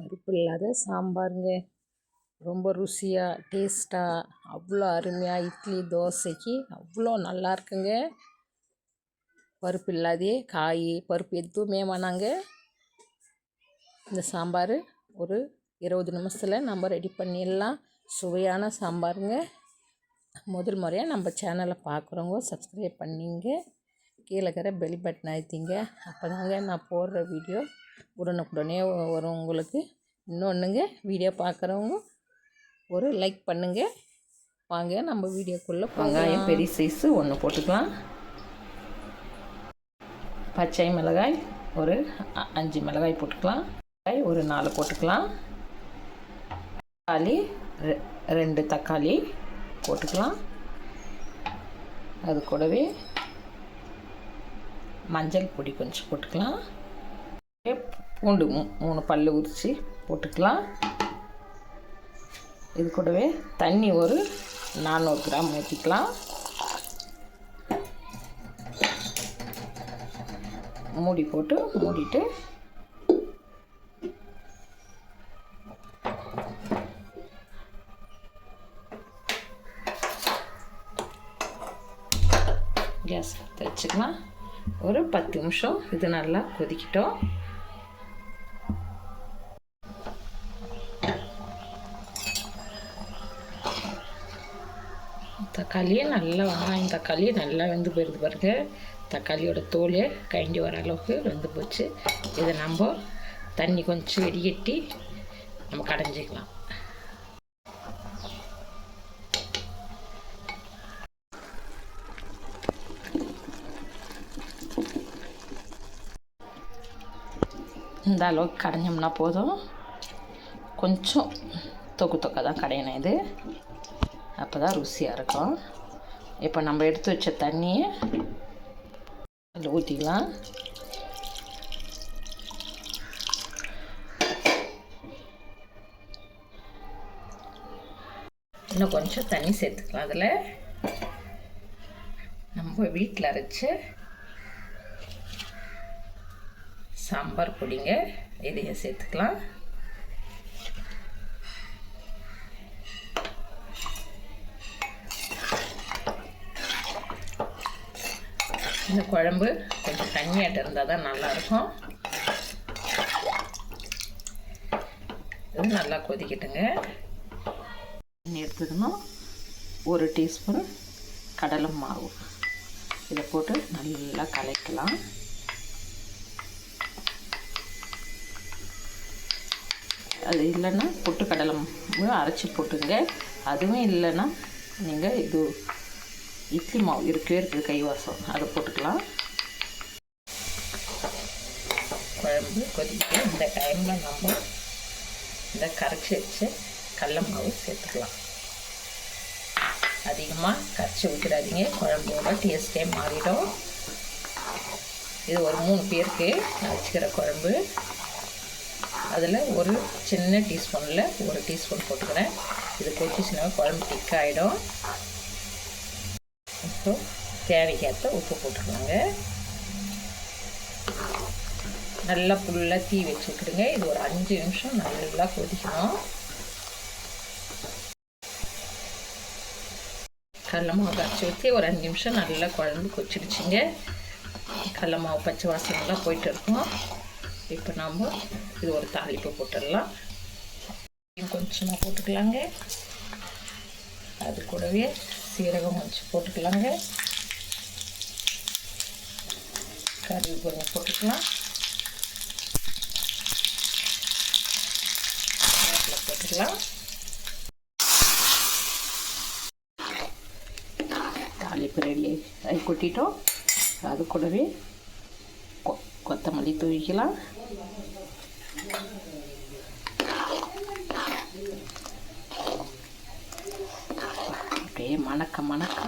பருப்பு இல்லாத சாம்பாருங்க. ரொம்ப ருசியாக டேஸ்ட்டாக அவ்வளோ அருமையாக இட்லி தோசைக்கு அவ்வளோ நல்லா இருக்குங்க. பருப்பு இல்லாதே காய் பருப்பு எதுவுமே வேணாங்க. இந்த சாம்பார் ஒரு இருபது நிமிஷத்தில் நம்ம ரெடி பண்ணிடலாம். சுவையான சாம்பாருங்க. முதல் முறையாக நம்ம சேனலை பார்க்குறவங்க சப்ஸ்கிரைப் பண்ணிங்க. கீழே இருக்கிற பெல் பட்டன் அழுத்திங்க. அப்போ தாங்க நான் போடுற வீடியோ உடனுக்குடனே வரும் உங்களுக்கு. இன்னொன்றுங்க வீடியோ பார்க்குறவங்க ஒரு லைக் பண்ணுங்க. வாங்க நம்ம வீடியோக்குள்ளே வெங்காயம் பெரிய சைஸு ஒன்று போட்டுக்கலாம். பச்சை மிளகாய் ஒரு அஞ்சு மிளகாய் போட்டுக்கலாம். மிளகாய் ஒரு நாலு போட்டுக்கலாம். தக்காளி ரெ- ரெண்டு தக்காளி போட்டுக்கலாம். அது கூடவே மஞ்சள் பொடி கொஞ்சம் போட்டுக்கலாம். பூண்டு மூணு பல் உரித்து போட்டுக்கலாம். இது கூடவே தண்ணி ஒரு நானூறு கிராம் ஊற்றிக்கலாம் மூடி போட்டு மூடிட்டு கேஸ் வச்சுக்கலாம். ஒரு பத்து நிமிஷம் இது நல்லா கொதிக்கிட்டோம். தக்காளியே நல்லா வெங்காயம் தக்காளி நல்லா வெந்து போயிருது பாருங்க. தக்காளியோட தோல் கழிஞ்சு வர அளவுக்கு வெந்து போச்சு. இதை நம்ம தண்ணி கொஞ்சம் வெடிகட்டி நம்ம கடைஞ்சிக்கலாம். இந்த அளவுக்கு கடைஞ்சோம்னா போதும். கொஞ்சம் தொக்கு தொக்க தான் கடையணும் இது. அப்போ தான் ருசியாக இருக்கும். இப்போ நம்ம எடுத்து வச்ச தண்ணியை அதில் ஊற்றிக்கலாம் இன்னும் கொஞ்சம் தண்ணி சேர்த்துக்கலாம் அதில். நம்ம வீட்டில் அரைச்சி சாம்பார் பொடிங்க. இதையும் சேர்த்துக்கலாம். இந்த குழம்பு கொஞ்சம் தண்ணியாட்ட இருந்தால் தான் நல்லாயிருக்கும். இது நல்லா கொதிக்கட்டுங்க. தண்ணி எடுத்துக்கணும். ஒரு டீஸ்பூன் கடலை மாவு. இதை போட்டு நல்லா கலக்கலாம். அது இல்லைன்னா பொட்டுக்கடலை அரைச்சி போட்டுங்க அதுவும் இல்லைன்னா நீங்கள் இது இட்லி மாவு இருக்கவே இருக்குது கைவாசம் அதை போட்டுக்கலாம். குழம்பு கொதிக்க இந்த டைமில் நம்ம இந்த கரைச்சி வச்சு கடல மாவு சேர்த்துக்கலாம். அதிகமாக கரைச்சி ஊற்றிடாதீங்க குழம்போட டேஸ்ட்டே மாறிடும். இது ஒரு மூணு பேருக்கு நான் வச்சுக்கிற குழம்பு. அதில் ஒரு சின்ன டீஸ்பூனில் ஒரு டீஸ்பூன் போட்டுக்கிறேன். இது கொச்சிச்சுனா குழம்பு திக்காயிடும் இப்போ தேவைக்கேற்ற உப்பு போட்டுக்கலாங்க நல்லா ஃபுல்லாக தீ வச்சுக்கிடுங்க இது ஒரு அஞ்சு நிமிஷம் நல்லா கொதிக்கணும். கடல மாவு கரைச்சி ஊற்றி ஒரு அஞ்சு நிமிஷம் நல்லா குழம்பு கொச்சிடுச்சிங்க கடல மாவு பச்சை வாசனைலாம் போயிட்டு இருக்கும். இப்போ நாம் இது ஒரு தாளிப்பு போட்டுடலாம். கொஞ்சமாக போட்டுக்கலாங்க. அது கூடவே சீரகம் கொஞ்சம் போட்டுக்கலாங்க. கருவேப்பிலை கொஞ்சம் போட்டுக்கலாம் போட்டுக்கலாம். தாளிப்பு ரெடி ஆகி கொட்டிட்டோம். அது கூடவே கொ கொத்தமல்லி தூவிக்கலாம். அப்படியே மணக்க மணக்க.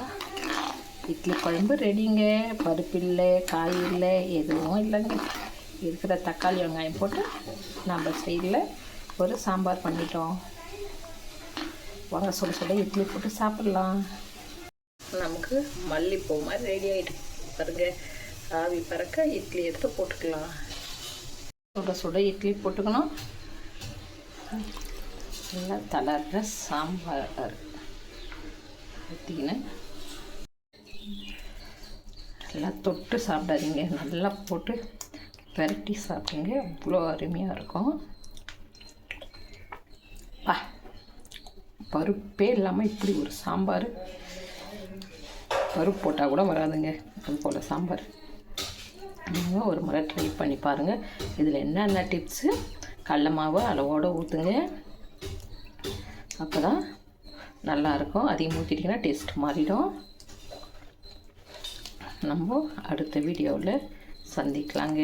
இட்லி குழம்பு ரெடிங்க. பருப்பு இல்லை காய் இல்லை எதுவும் இல்லைங்க. இருக்கிற தக்காளி வெங்காயம் போட்டு நம்ம சைடில் ஒரு சாம்பார் பண்ணிட்டோம். வர சுட சுட இட்லி போட்டு சாப்பிட்லாம். நமக்கு மல்லிப்பூ மாதிரி ரெடி ஆகிட்டு பாருங்க. ஆவி பறக்க இட்லி எடுத்து போட்டுக்கலாம். சுட சுட இட்லி போட்டுக்கணும். நல்லா தளர்ற சாம்பார். ஊற்றிக்கின்னு நல்லா தொட்டு சாப்பிடாதீங்க. நல்லா போட்டு பெரட்டி சாப்பிடுங்க. அவ்வளோ அருமையாக இருக்கும். பா பருப்பே இல்லாமல் இப்படி ஒரு சாம்பார். பருப்பு போட்டால் கூட வராதுங்க. அது போல் சாம்பார். நீங்கள் ஒரு முறை ட்ரை பண்ணி பாருங்கள் இதில் என்னென்ன டிப்ஸு கடல மாவு அளவோடு ஊற்றுங்க அப்போ தான் நல்லாயிருக்கும் அதிகம் ஊற்றிட்டிங்கன்னா டேஸ்ட் மாறிடும். நம்ம அடுத்த வீடியோவில் சந்திக்கலாங்க.